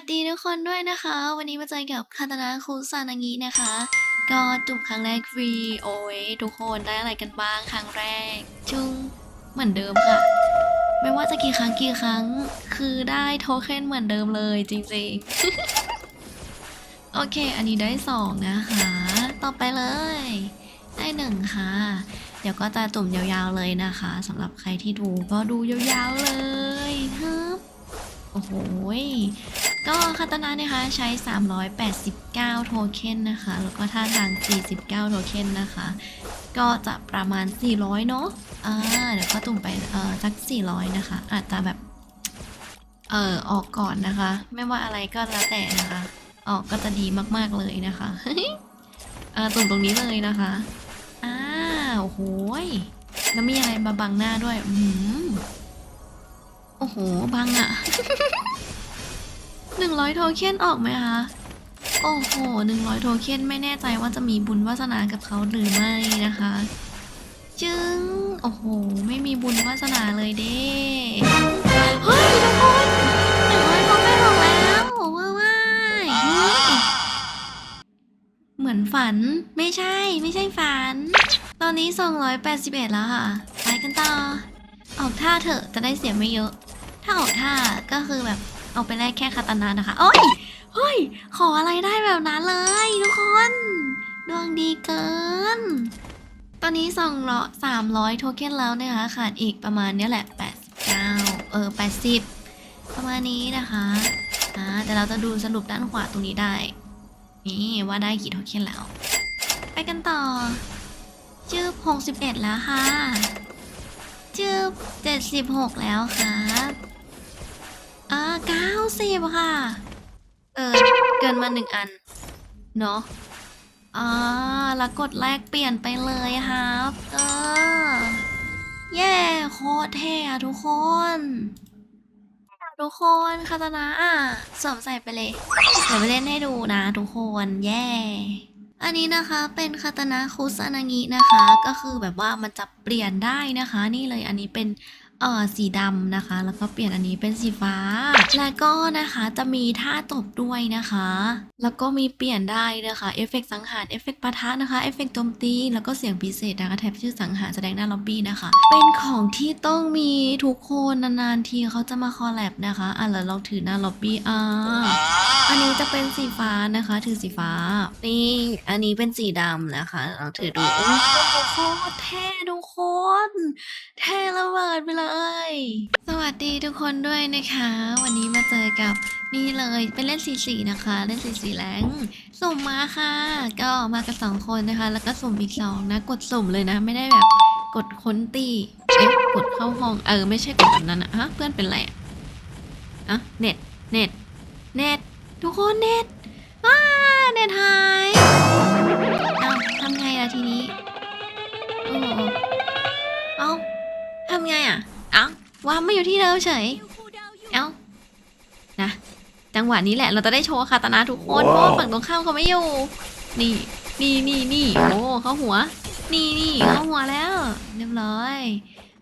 วัสดีทุกคนด้วยนะคะ วันนี้มาเจอกับคาตานาคุซานางินะคะ ก็จุบครั้งแรกฟรีโอ้ยทุกคนได้อะไรกันบ้างครั้งแรก จุงเหมือนเดิมค่ะ ไม่ว่าจะกี่ครั้งกี่ครั้ง คือได้โทเค็นเหมือนเดิมเลยจริงๆ โอเค อันนี้ได้สองนะคะ ต่อไปเลย ได้หนึ่งค่ะ เดี๋ยวก็จะจุ่มยาวๆเลยนะคะสำหรับใครที่ดูก็ดูยาวๆเลยฮึบโอ้โห ก็คาตานะนะคะใช้ 389 โทเค็นนะคะ แล้วก็ท่าทาง 49 โทเค็นนะคะ ก็จะประมาณ 400 เนาะอ่าเดี๋ยวก็ตุ่มไปเอ่อสัก 400 นะคะ อาจจะแบบ เอ่อออกก่อนนะคะ ไม่ว่าอะไรก็แล้วแต่นะคะ ออกก็จะดีมากๆเลยนะคะเอ่อตุ่มตรงนี้เลยนะคะอ้าโอ้โหแล้วมีอะไรมาบังหน้าด้วย อืมโอ้โห บังอะ หนึ่งร้อยโทเค็นออกไหมคะ โอ้โหหนึ่งร้อยโทเค็นไม่แน่ใจว่าจะมีบุญวาสนากับเขาหรือไม่นะคะ จึงโอ้โห ไม่มีบุญวาสนาเลยเด้เฮ้ยทุกคนหนึ่งร้อยโทเค็นออกแล้วว้วว้ายเฮ้ยเหมือนฝันไม่ใช่ไม่ใช่ฝัน ตอนนี้ 281 แล้วค่ะ ไปกันต่อ ออกท่าเถอะจะได้เสียไม่เยอะ ถ้าออกท่าก็คือแบบ เอาไปแลกแค่คาตานานะคะโอ้ยเฮ้ย ขออะไรได้แบบนั้นเลยทุกคน ดวงดีเกิน ตอนนี้2ร้อย300โทเค็นแล้วนะคะ ขาดอีกประมาณเนี้ยแหละ89เก้าเออ80ประมาณนี้นะคะอ่าแต่เราจะดูสรุปด้านขวาตรงนี้ได้ นี่ว่าได้กี่โทเค็นแล้ว ไปกันต่อจืบ61แล้วค่ะจืบ76แล้วครับอ่า 90 ค่ะ เออ เกินมาหนึ่งอัน เนาะอ่าแล้วกดแรกเปลี่ยนไปเลยครับเออเย้โคตรเท่อะทุกคนทุกคนคาตานะอะสวมใส่ไปเลยเดี๋ยวไปเล่นให้ดูนะทุกคนแย่อันนี้นะคะเป็นคาตานะคุซานางินะคะ ก็คือแบบว่ามันจะเปลี่ยนได้นะคะ นี่เลยอันนี้เป็น เอ่อสีดำนะคะ แล้วก็เปลี่ยนอันนี้เป็นสีฟ้า แล้วก็นะคะจะมีท่าตบด้วยนะคะ แล้วก็มีเปลี่ยนได้นะคะเอฟเฟกต์สังหารเอฟเฟกต์ปะทะนะคะเอฟเฟกต์โจมตีแล้วก็เสียงพิเศษนะคะแท็บชื่อสังหารแสดงหน้าล็อบบี้นะคะ เป็นของที่ต้องมีทุกคนนานๆทีเขาจะมาคอลแลบนะคะอะแล้วเราถือหน้าล็อบบี้อ่าอันนี้จะเป็นสีฟ้านะคะ ถือสีฟ้า นี่ อันนี้เป็นสีดำนะคะ เราถือดูโอ้โหโคตรเท่ทุกคนเท่ระเบิดไปเลยสวัสดีทุกคนด้วยนะคะ วันนี้มาเจอกับนี่เลยเป็นเล่นสีสีนะคะ เล่นสีสีแรงสุ่มมาค่ะ ก็มากันสองคนนะคะ แล้วก็สุ่มอีกสองนะ กดสุ่มเลยนะ ไม่ได้แบบกดค้นตีเอ๊ะกดเข้าห้องเออไม่ใช่กดแบบนั้นอะฮะเพื่อนเป็นไรอะอะเน็ตเน็ตเน็ตทุกคนเน็ตอ้าเน็ตหายเอาทำไงล่ะทีนี้โอ้เอาทำไงอะ ว่าไม่อยู่ที่เดิมเฉย เอานะ จังหวะนี้แหละเราจะได้โชว์คาตานะทุกคนเพราะว่าฝั่งตรงข้ามเขาไม่อยู่ นี่ นี่นี่นี่โอ้เขาหัว นี่นี่เขาหัวแล้ว เรียบร้อย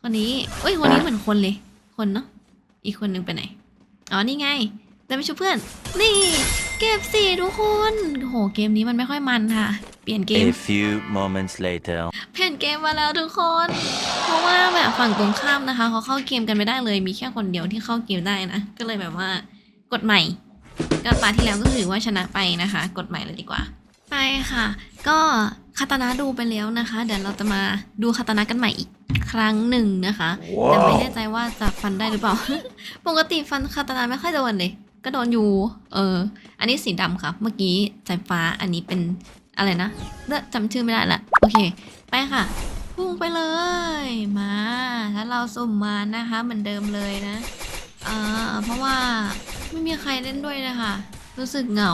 คนนี้เอ้ยคนนี้เหมือนคนเลย คนเนาะ อีกคนหนึ่งไปไหน อ๋อ นี่ไงแต่ไม่ช่วยเพื่อน นี่ เก็บสี่ทุกคนโอ้โห เกมนี้มันไม่ค่อยมันค่ะ เปลี่ยนเกม A few moments later. เปลี่ยน เกมมาแล้วทุกคน เพราะว่าแบบฝั่งตรงข้ามนะคะ เขาเข้าเกมกันไม่ได้เลย มีแค่คนเดียวที่เข้าเกมได้นะ ก็เลยแบบว่ากดใหม่ ก็ตาที่แล้วก็ถือว่าชนะไปนะคะ กดใหม่เลยดีกว่า ไปค่ะ ก็คาตานะดูไปแล้วนะคะ เดี๋ยวเราจะมาดูคาตานะกันใหม่อีกครั้งหนึ่งนะคะ แต่ไม่แน่ใจว่าจะฟันได้หรือเปล่า ปกติฟันคาตานาไม่ค่อยโดนเลย ก็โดนอยู่ เออ อันนี้สีดำครับเมื่อกี้สายฟ้า อันนี้เป็นอะไรนะเลือกจำชื่อไม่ได้ละ โอเค ไปค่ะ พุ่งไปเลย มา ถ้าเราสุ่มมานะคะ เหมือนเดิมเลยนะอ่าเพราะว่าไม่มีใครเล่นด้วยนะคะ รู้สึกเหงา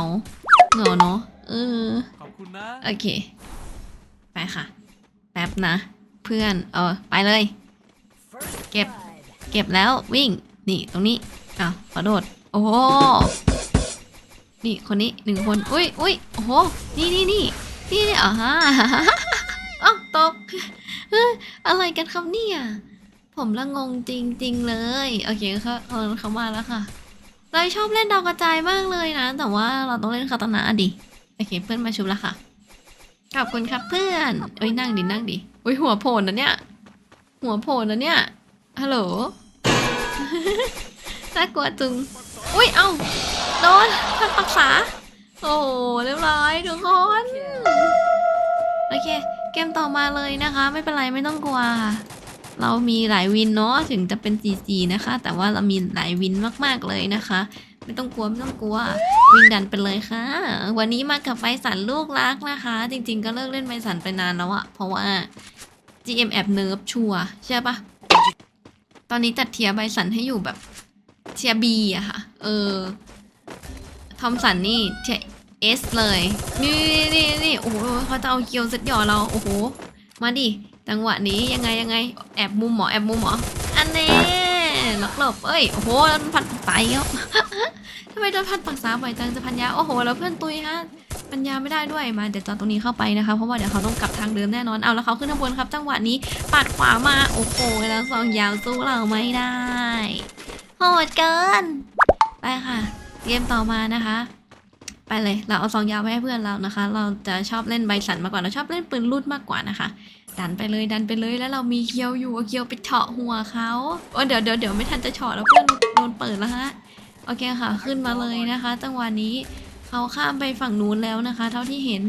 เหงาเนาะ เออ ขอบคุณนะ โอเค ไปค่ะ แป๊บนะ เพื่อน เออ ไปเลย เก็บ เก็บแล้ววิ่ง นี่ตรงนี้อ้าวขอโดด โอ้โหนี่คนนี้หนึ่งคน อุ้ยอุ้ยโอ้โห นี่นี่นี่นี่นี่อ่าฮะอ้าว ตกเฮ้ยอะไรกันครับเนี่ย ผมละงงจริง ๆ เลย โอเคเขาเขาเขามาแล้วค่ะ เราชอบเล่นดาวกระจายมากเลยนะ แต่ว่าเราต้องเล่นคาตานะดิ โอเค เพื่อนมาชุบแล้วค่ะ ขอบคุณครับเพื่อนเอ้ยนั่งดิ นั่งดิอุ้ยหัวโผล่นะเนี่ย หัวโผล่นะเนี่ย ฮัลโหล น่ากลัวจุงอุ้ย เอ้า โดนท่านปรักษา โอ้โหเรียบร้อยทุกคน โอเค เกมต่อมาเลยนะคะ ไม่เป็นไรไม่ต้องกลัวค่ะเรามีหลายวินเนาะถึงจะเป็น4 4นะคะ แต่ว่าเรามีหลายวินมากๆเลยนะคะ ไม่ต้องกลัวไม่ต้องกลัววิ่งดันไปเลยค่ะ วันนี้มากับไบสันลูกรักนะคะ จริง ๆ ก็เลิกเล่นไบสันไปนานแล้วอะเพราะว่า GM แอบเนิร์ฟชัวใช่ปะตอนนี้จัดเทียร์ไบสันให้อยู่แบบเทียบีอะค่ะ เออทอมสันนี่เทีย เอสเลย นี่นี่นี่โอ้โหเขาจะเอาเกียวเซตหย่อเรา โอ้โห มาดิ จังหวะนี้ยังไงยังไง แอบมุมหมอแอบมุมหมอ อันนี้หลบหลบเอ้ย โอ้โหแล้วมันพันไปแล้วทำไมโดนพันปักษาบ่อยจังจะพันยา โอ้โห แล้วเพื่อนตุยฮะ ปัญญาไม่ได้ด้วย มาเดี๋ยวจอดตรงนี้เข้าไปนะคะ เพราะว่าเดี๋ยวเขาต้องกลับทางเดิมแน่นอน เอาแล้วเขาขึ้นข้างบนครับ จังหวะนี้ปัดขวามา โอ้โห แล้วซองยาวสู้เราไม่ได้ โหดเกิน ไปค่ะ เกมต่อมานะคะ ไปเลย เราเอาซองยาวไปให้เพื่อนเรานะคะ เราจะชอบเล่นใบสันมากกว่าเราชอบเล่นปืนลูดมากกว่านะคะ ดันไปเลย ดันไปเลย แล้วเรามีเคียวอยู่เอาเคียวไปเฉาะหัวเขาโอ้เดี๋ยวเดี๋ยวเดี๋ยวไม่ทันจะเฉาะแล้วเพื่อนโดนเปิดแล้วฮะ โอเคค่ะ ขึ้นมาเลยนะคะ จังหวะนี้เขาข้ามไปฝั่งนู้นแล้วนะคะ เท่าที่เห็น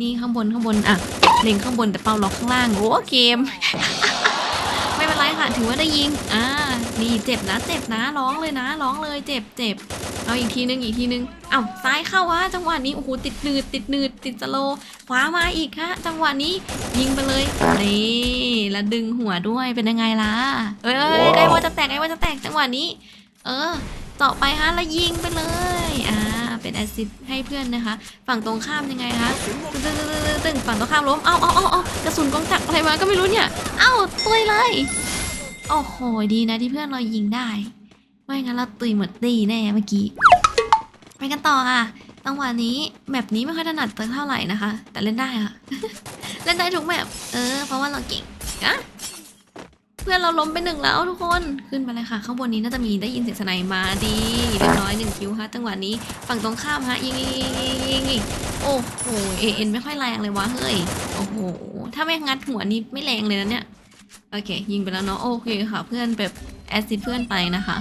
นี่ข้างบนข้างบนอะเล็งข้างบนแต่เป้าล็อกข้างล่าง โอ้เกม ไม่เป็นไรค่ะ ถือว่าได้ยิง อ่า นี่เจ็บนะเจ็บนะร้องเลยนะร้องเลยเจ็บเจ็บเอาอีกทีนึงอีกทีนึงเอ้าซ้ายเข้าวะจังหวะนี้โอ้โหติดหนืดติดหนืดติดสโลว์ขวามาอีกฮะจังหวะนี้ยิงไปเลยนี่แล้วดึงหัวด้วยเป็นยังไงล่ะเอ้ยเอ้ยใกล้ว่าจะแตกใกล้ว่าจะแตกจังหวะนี้ เออต่อไปฮะแล้วยิงไปเลยอ่าเป็นแอสซิดให้เพื่อนนะคะ ฝั่งตรงข้ามยังไงคะตึ้งตึ้งตึ้งตึ้งตึ้งฝั่งตรงข้ามล้มเอาเอาเอาเอากระสุนกองจักรอะไรมาก็ไม่รู้เนี่ยเอ้าตุยเลย โอ้โห ดีนะที่เพื่อนเรายิงได้ ไม่งั้นเราตุยหมดตีแน่เมื่อกี้ ไปกันต่อค่ะจังหวะนี้แมปนี้ไม่ค่อยถนัดเท่าไหร่นะคะ แต่เล่นได้ค่ะ เล่นได้ทุกแมปเออ เพราะว่าเราเก่งอะเพื่อนเราล้มไปหนึ่งแล้วทุกคน ขึ้นไปเลยค่ะ ข้างบนนี้น่าจะมีได้ยินเสียงสไนด์มาดีเรียบร้อยหนึ่งคิวฮะจังหวะนี้ฝั่งตรงข้ามฮะยิงยิงยิงยิงยิงยิงโอ้โหเอ็นไม่ค่อยแรงเลยวะเฮ้ย โอ้โห ถ้าไม่งัดหัวนี่ไม่แรงเลยนะเนี่ย โอเค ยิงไปแล้วเนาะโอเคค่ะเพื่อนแบบแอซิดเพื่อนไปนะคะ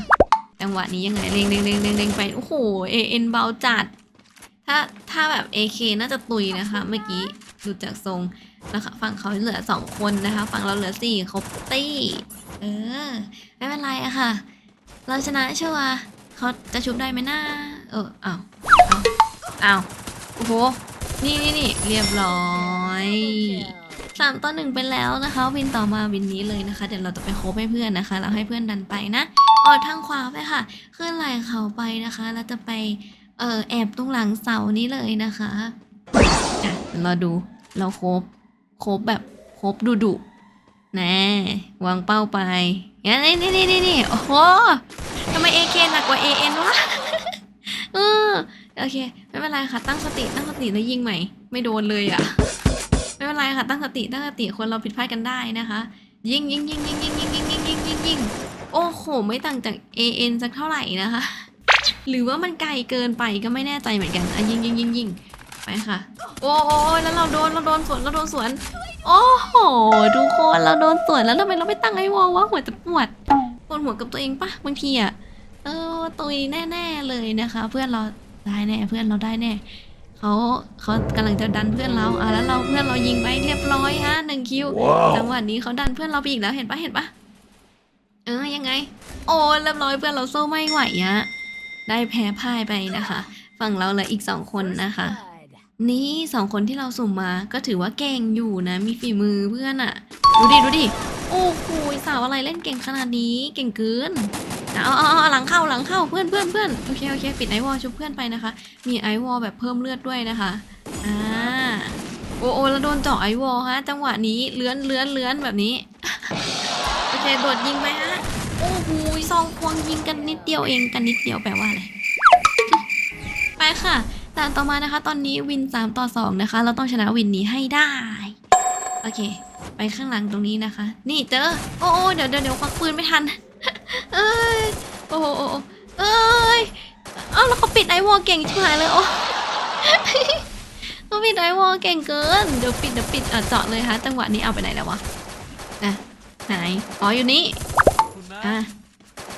จังหวะนี้ยังไงเล็งเล็งเล็งเล็งเล็งไปโอ้โหเอเอ็นเบาจัด ถ้าถ้าแบบ AK น่าจะตุยนะคะ เมื่อกี้ดูจากทรงนะคะฝั่งเขาเหลือสองคนนะคะ ฝั่งเราเหลือสี่ครบตี้เออไม่เป็นไรอะค่ะ เราชนะเชื่อว่าเขาจะชุบได้ไหมนะเอออ้าวอ้าวอ้าวโอ้โหนี่นี่นี่เรียบร้อย สามต่อหนึ่งไปแล้วนะคะ วินต่อมาวินนี้เลยนะคะ เดี๋ยวเราจะไปโคบให้เพื่อนนะคะ แล้วให้เพื่อนดันไปนะออกทางขวาไปค่ะขึ้นไหล่เขาไปนะคะแล้วจะไปเออแอบตรงหลังเสานี้เลยนะคะอะเราดูเราโคบโคบแบบโคบดุดุแน่วางเป้าไปนี่นี่นี่นี่นี่นี่โอ้โหทำไม AK หนักกว่า AN วะเออโอเค ไม่เป็นไรค่ะ ตั้งสติตั้งสติแล้วยิงใหม่ ไม่โดนเลยอะ่ะ ค่ะตั้งสติตั้งสติคนเราผิดพลาดกันได้นะคะยิงยิงยิงยิงยิงยิงยิงยิงยิงยิงยิงโอ้โห ไม่ต่างจาก AN สักเท่าไหร่นะคะ หรือว่ามันไกลเกินไปก็ไม่แน่ใจเหมือนกันอะยิงยิงยิงยิงไปค่ะ โอ้โอ้แล้วเราโดนเราโดนสวนเราโดนสวน โอ้โหทุกคนเราโดนสวนแล้วทำไมเราไม่ตั้งไอ้วอลวะหัวจะปวดปวดหัวกับตัวเองปะบางทีอะเออตุยแน่ ๆเลยนะคะ เพื่อนเราได้แน่เพื่อนเราได้แน่ เขาเขากำลังจะดันเพื่อนเราอะแล้วเราเพื่อนเรายิงไปเรียบร้อยฮะหนึ่งคิวจังหวะนี้เขาดันเพื่อนเราไปอีกแล้วเห็นปะเห็นปะเออยังไง โอ้เรียบร้อยเพื่อนเราสู้ไม่ไหวอะได้แพ้พ่ายไปนะคะ ฝั่งเราเหลืออีกสองคนนะคะ นี่สองคนที่เราสุ่มมาก็ถือว่าเก่งอยู่นะ มีฝีมือเพื่อนอะดูดิดูดิโอ้โหสาวอะไรเล่นเก่งขนาดนี้เก่งเกินเอาเอาเอหลังเข้าหลังเข้าเพื่อนเพื่อนเพื่อนโอเคโอเคปิดไอวอลชุบเพื่อนไปนะคะ มีไอวอลแบบเพิ่มเลือดด้วยนะคะอ่าโอ้โอแล้วโดนเจาะไอวอลฮะ จังหวะนี้เลื้อนเลื้อนเลื้อนแบบนี้โอเคโดดยิงไปฮะโอ้โหซองควงยิงกันนิดเดียวเองกันนิดเดียวแปลว่าอะไรไปค่ะด่านต่อมานะคะ ตอนนี้วิน 3 ต่อ 2 นะคะ เราต้องชนะวินนี้ให้ได้ โอเค ไปข้างหลังตรงนี้นะคะ นี่เจอ โอ้โอเดี๋ยวเดี๋ยวควักปืนไม่ทัน เอ้ย ไอวอลเก่งชิบหายเลยโอ้เขาปิดไอวอลเก่งเกิน เดี๋ยวปิดเดี๋ยวปิดอะเจาะเลยฮะจังหวะนี้เอาไปไหนแล้ววะอะไหนอ๋ออยู่นี่อะ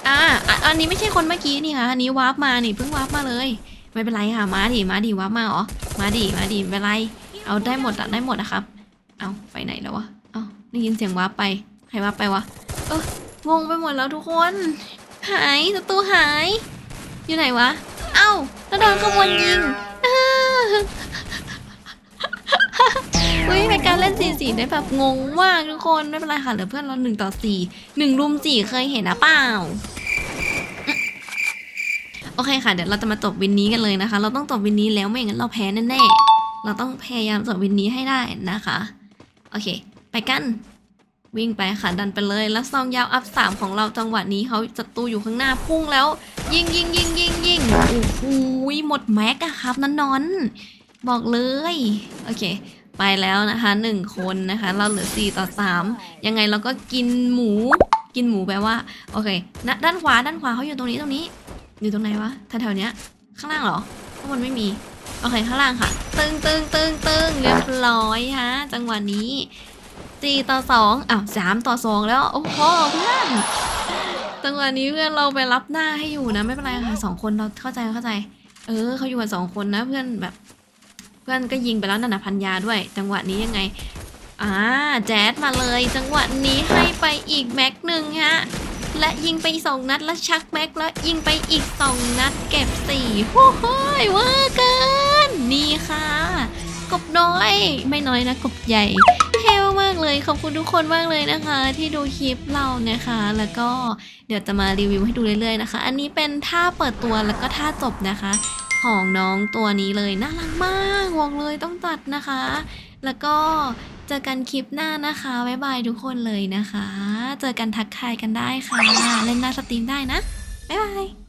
อะอันนี้ไม่ใช่คนเมื่อกี้นี่ค่ะอันนี้วาร์ปมานี่เพิ่งวาร์ปมาเลย ไม่เป็นไรค่ะมาดิมาดิวาร์ปมาเหรอมาดิมาดิไม่เป็นไรเอาได้หมดอะได้หมดนะครับ เอาไปไหนแล้ววะเอาได้ยินเสียงวาร์ปไปใครวาร์ปไปวะเอองงไปหมดแล้วทุกคน หายศัตรูหาย อยู่ไหนวะาแล้วโดนขบวนยิงอุ้ยเป็นการเล่นสี่สี่ได้แบบงงมากทุกคนไม่เป็นไรค่ะเหลือเพื่อนเราหนึ่งต่อสี่หนึ่งรุมสี่เคยเห็นนะเปล่าโอเคค่ะเดี๋ยวเราจะมาจบวินนี้กันเลยนะคะ เราต้องจบวินนี้แล้วไม่อย่างนั้นเราแพ้แน่ๆเราต้องพยายามจบวินนี้ให้ได้นะคะ โอเค ไปกัน วิ่งไปค่ะดันไปเลย แล้วซองยาวอัพสามของเราจังหวะนี้เขาศัตรูอยู่ข้างหน้าพุ่งแล้ว ยิงยิงยิงยิงยิงโอ้โหหมดแม็กอะครับนันนอนบอกเลยโอเค ไปแล้วนะคะหนึ่งคนนะคะ เราเหลือสี่ต่อสามยังไงเราก็กินหมู กินหมูแปลว่าโอเคนะด้านขวาด้านขวาเขาอยู่ตรงนี้ตรงนี้ อยู่ตรงไหนวะแถวๆเนี้ยข้างล่างเหรอข้างบนไม่มีโอเคข้างล่างค่ะ ตึงตึงตึงตึงเรียบร้อยฮะจังหวะนี้ สี่ต่อสองอ้าวสามต่อสองแล้วโอ้โหเพื่อนจังหวะนี้เพื่อนเราไปรับหน้าให้อยู่นะ ไม่เป็นไรค่ะสองคนเราเข้าใจเข้าใจ เออเขาอยู่กันสองคนนะเพื่อนแบบ เพื่อนก็ยิงไปแล้วนันนะพันยาด้วย จังหวะนี้ยังไงอ่าแจ๊ดมาเลย จังหวะนี้ให้ไปอีกแม็กหนึ่งฮะและยิงไปสองนัดแล้วชักแม็กแล้วยิงไปอีกสองนัดเก็บสี่โอ้โหเว่าเกินนี่ค่ะ กบน้อย ไม่น้อยนะกบใหญ่เท่มากๆเล ขอบคุณทุกคนมากเลยนะคะ ที่ดูคลิปเรานะคะ แล้วก็เดี๋ยวจะมารีวิวให้ดูเรื่อยๆนะคะ อันนี้เป็นท่าเปิดตัวแล้วก็ท่าจบนะคะ ของน้องตัวนี้เลยน่ารักมากบอกเลยต้องตัดนะคะ แล้วก็เจอกันคลิปหน้านะคะบ๊ายบายทุกคนเลยนะคะ เจอกันทักทายกันได้ค่ะ เล่นหน้าสตรีมได้นะบ๊ายบาย